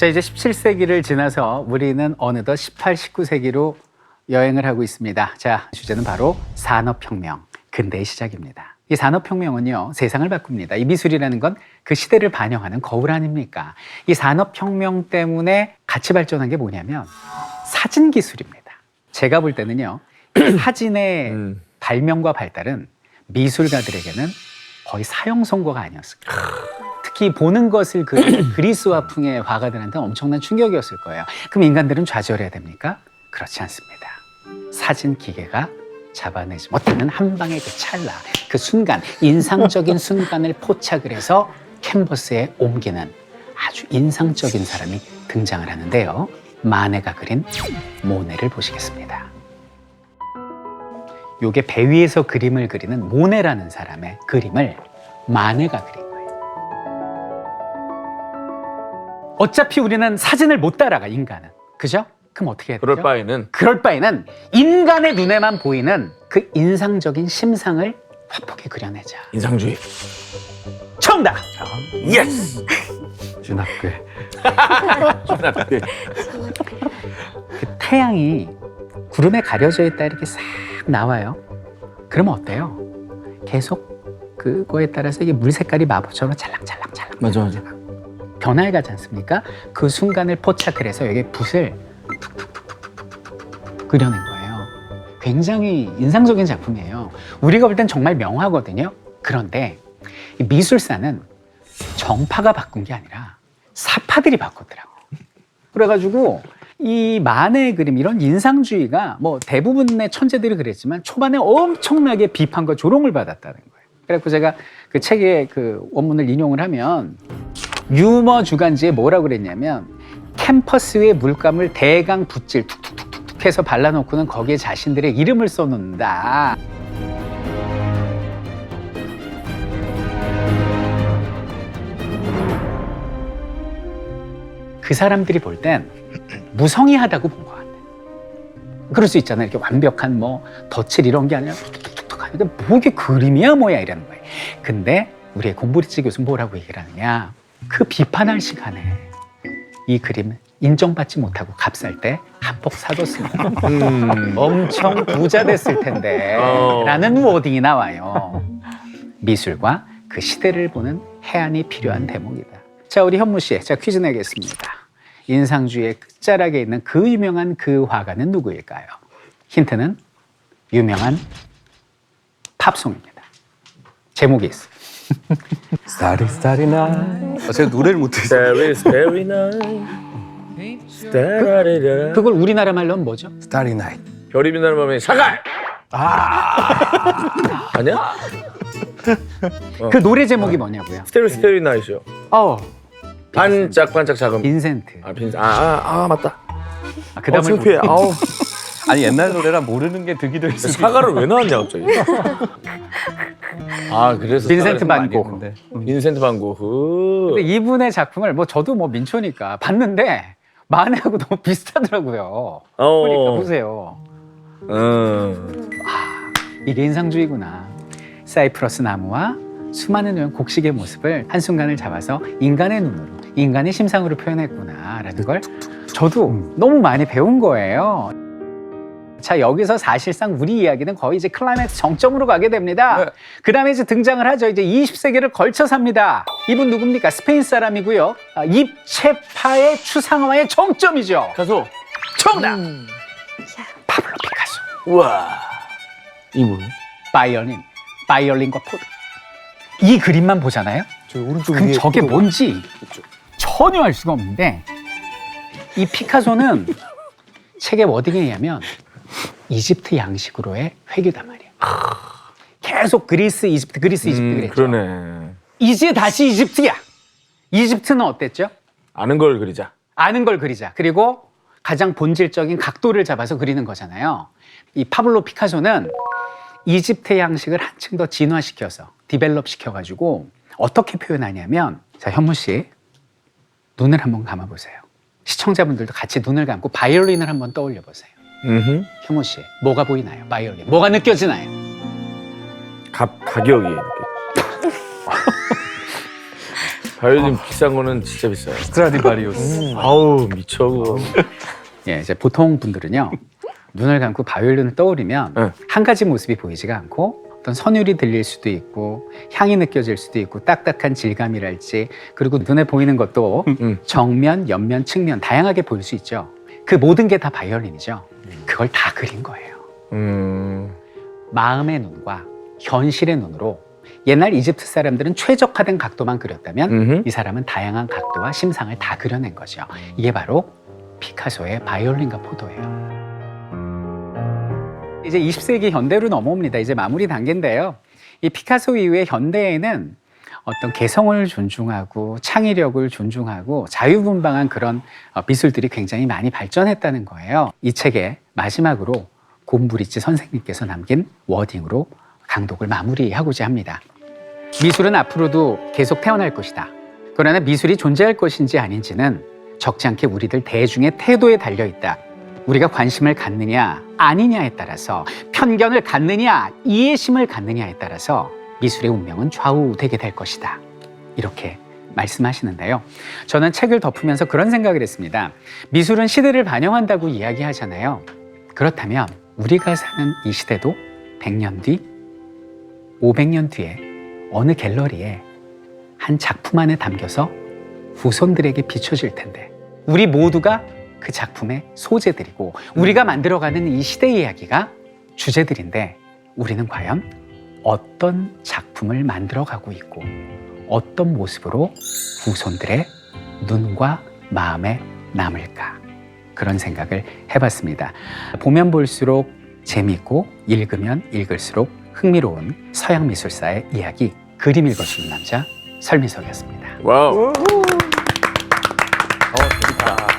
자, 이제 17세기를 지나서 우리는 어느덧 18, 19세기로 여행을 하고 있습니다. 자, 주제는 바로 산업혁명, 근대의 시작입니다. 이 산업혁명은요, 세상을 바꿉니다. 이 미술이라는 건 그 시대를 반영하는 거울 아닙니까? 이 산업혁명 때문에 같이 발전한 게 뭐냐면 사진 기술입니다. 제가 볼 때는요, 사진의 음. 발명과 발달은 미술가들에게는 거의 사형 선고가 아니었을까. 특히 보는 것을 그 그리스와 풍의 화가들한테는 엄청난 충격이었을 거예요. 그럼 인간들은 좌절해야 됩니까? 그렇지 않습니다. 사진 기계가 잡아내지 못하는 한 방의 그 찰나, 그 순간, 인상적인 순간을 포착을 해서 캔버스에 옮기는 아주 인상적인 사람이 등장을 하는데요. 마네가 그린 모네를 보시겠습니다. 요게 배 위에서 그림을 그리는 모네라는 사람의 그림을 마네가 그린 어차피 우리는 사진을 못 따라가 인간은 그죠? 그럼 어떻게 해야 되죠? 그럴 바에는 그럴 바에는 인간의 눈에만 보이는 그 인상적인 심상을 화폭에 그려내자. 인상주의. 정답. 예스. 준학교. 그 태양이 구름에 가려져 있다 이렇게 싹 나와요. 그러면 어때요? 계속 그거에 따라서 이게 물 색깔이 마법처럼 찰랑찰랑찰랑 맞아 맞아. 변화해 가지 않습니까? 그 순간을 포착을 해서 여기 붓을 툭툭툭툭툭툭툭 그려낸 거예요. 굉장히 인상적인 작품이에요. 우리가 볼 땐 정말 명화거든요. 그런데 이 미술사는 정파가 바꾼 게 아니라 사파들이 바꿨더라고. 그래가지고 이 만의 그림 이런 인상주의가 뭐 대부분의 천재들이 그랬지만 초반에 엄청나게 비판과 조롱을 받았다는 거예요. 그래서 제가 그 책의 그 원문을 인용을 하면 유머 주간지에 뭐라고 그랬냐면 캠퍼스 위에 물감을 대강 붓질 툭툭툭툭 해서 발라놓고는 거기에 자신들의 이름을 써놓는다. 그 사람들이 볼 땐 무성의하다고 본 것 같아. 그럴 수 있잖아요. 이렇게 완벽한 뭐 덧칠 이런 게 아니라 툭툭툭툭 하니까 뭐 이게 그림이야 뭐야 이러는 거예요. 근데 우리의 공부리치 교수는 뭐라고 얘기를 하느냐. 그 비판할 시간에 이 그림 인정받지 못하고 값살 때 한폭 사줬으면 음. 엄청 부자 됐을 텐데 어. 라는 워딩이 나와요. 미술과 그 시대를 보는 해안이 필요한 대목이다. 자, 우리 현무 씨, 자 퀴즈 내겠습니다. 인상주의의 끝자락에 있는 그 유명한 그 화가는 누구일까요? 힌트는 유명한 팝송입니다. 제목이 있어요. Starry Starry Night. 아, 제가 노래를 못해서. Is very nice. 따라리라. 그걸 우리나라 말로 하면 뭐죠? Starry Night. 별이 빛나는 밤에 사갈. 아. 아니야? 그 노래 제목이 뭐냐고요? 스테리 스테리 나이죠. 어, 반짝 반짝 작은. 빈센트. 아 빈. 아아 아, 맞다. 아, 그 어, 다음에 창피해. 아우. 아니 옛날 노래라 모르는 게 득이 될 수. 사과를 왜 나왔냐 갑자기. 아 그래서 빈센트 사과를 반 고. 했는데. 빈센트 반 고흐. 근데 이분의 작품을 뭐 저도 뭐 민초니까 봤는데 만해하고 너무 비슷하더라고요. 어. 그러니까 보세요. 음. 이게 인상주의구나. 사이프러스 나무와 수많은 곡식의 모습을 한순간을 잡아서 인간의 눈으로, 인간의 심상으로 표현했구나라는 걸 저도 너무 많이 배운 거예요. 자, 여기서 사실상 우리 이야기는 거의 이제 클라이맥스 정점으로 가게 됩니다. 네. 그 다음에 이제 등장을 하죠. 이제 20세기를 걸쳐 삽니다. 이분 누굽니까? 스페인 사람이고요. 아, 입체파의 추상화의 정점이죠. 가수. 정답! 파블로 피카소. 우와. 이 뭐야? 바이올린, 바이올린과 포드. 이 그림만 보잖아요. 저 오른쪽 그럼 위에 저게 포도가. 뭔지 전혀 알 수가 없는데 이 피카소는 책의 워딩에 의하면 이집트 양식으로의 회귀단 말이에요. 계속 그리스, 이집트, 그리스, 이집트 음, 그랬죠. 그러네. 이제 다시 이집트야. 이집트는 어땠죠? 아는 걸 그리자. 아는 걸 그리자. 그리고 가장 본질적인 각도를 잡아서 그리는 거잖아요. 이 파블로 피카소는 이집트 양식을 한층 더 진화시켜서 디벨롭 시켜가지고 어떻게 표현하냐면 자 현무 씨 눈을 한번 감아보세요. 시청자분들도 같이 눈을 감고 바이올린을 한번 떠올려 보세요. 음. 현무 씨 뭐가 보이나요? 바이올린 뭐가 느껴지나요? 가 가격이 이렇게. 바이올린 비싼 거는 진짜 비싸요. 스트라디바리우스. 아우 미쳐 그거. 예, 이제 보통 분들은요 눈을 감고 바이올린을 떠올리면 네. 한 가지 모습이 보이지가 않고 어떤 선율이 들릴 수도 있고 향이 느껴질 수도 있고 딱딱한 질감이랄지 그리고 눈에 보이는 것도 음. 정면, 옆면, 측면 다양하게 보일 수 있죠. 그 모든 게 다 바이올린이죠. 그걸 다 그린 거예요. 음. 마음의 눈과 현실의 눈으로 옛날 이집트 사람들은 최적화된 각도만 그렸다면 음흠. 이 사람은 다양한 각도와 심상을 다 그려낸 거죠. 이게 바로 피카소의 바이올린과 포도예요. 이제 20세기 현대로 넘어옵니다. 이제 마무리 단계인데요. 이 피카소 이후의 현대에는 어떤 개성을 존중하고 창의력을 존중하고 자유분방한 그런 어, 미술들이 굉장히 많이 발전했다는 거예요. 이 책의 마지막으로 곰브리치 선생님께서 남긴 워딩으로 강독을 마무리하고자 합니다. 미술은 앞으로도 계속 태어날 것이다. 그러나 미술이 존재할 것인지 아닌지는 적지 않게 우리들 대중의 태도에 달려 있다. 우리가 관심을 갖느냐 아니냐에 따라서 편견을 갖느냐 이해심을 갖느냐에 따라서 미술의 운명은 좌우되게 될 것이다. 이렇게 말씀하시는데요. 저는 책을 덮으면서 그런 생각을 했습니다. 미술은 시대를 반영한다고 이야기하잖아요. 그렇다면 우리가 사는 이 시대도 100년 뒤, 500년 뒤에 어느 갤러리에 한 작품 안에 담겨서 후손들에게 비춰질 텐데 우리 모두가 그 작품의 소재들이고 우리가 만들어가는 이 시대 이야기가 주제들인데 우리는 과연 어떤 작품을 만들어 가고 있고 어떤 모습으로 후손들의 눈과 마음에 남을까 그런 생각을 해봤습니다. 보면 볼수록 재미있고 읽으면 읽을수록 흥미로운 서양 미술사의 이야기 그림 읽어주는 남자 설미석이었습니다. 와우. 어, 재밌다.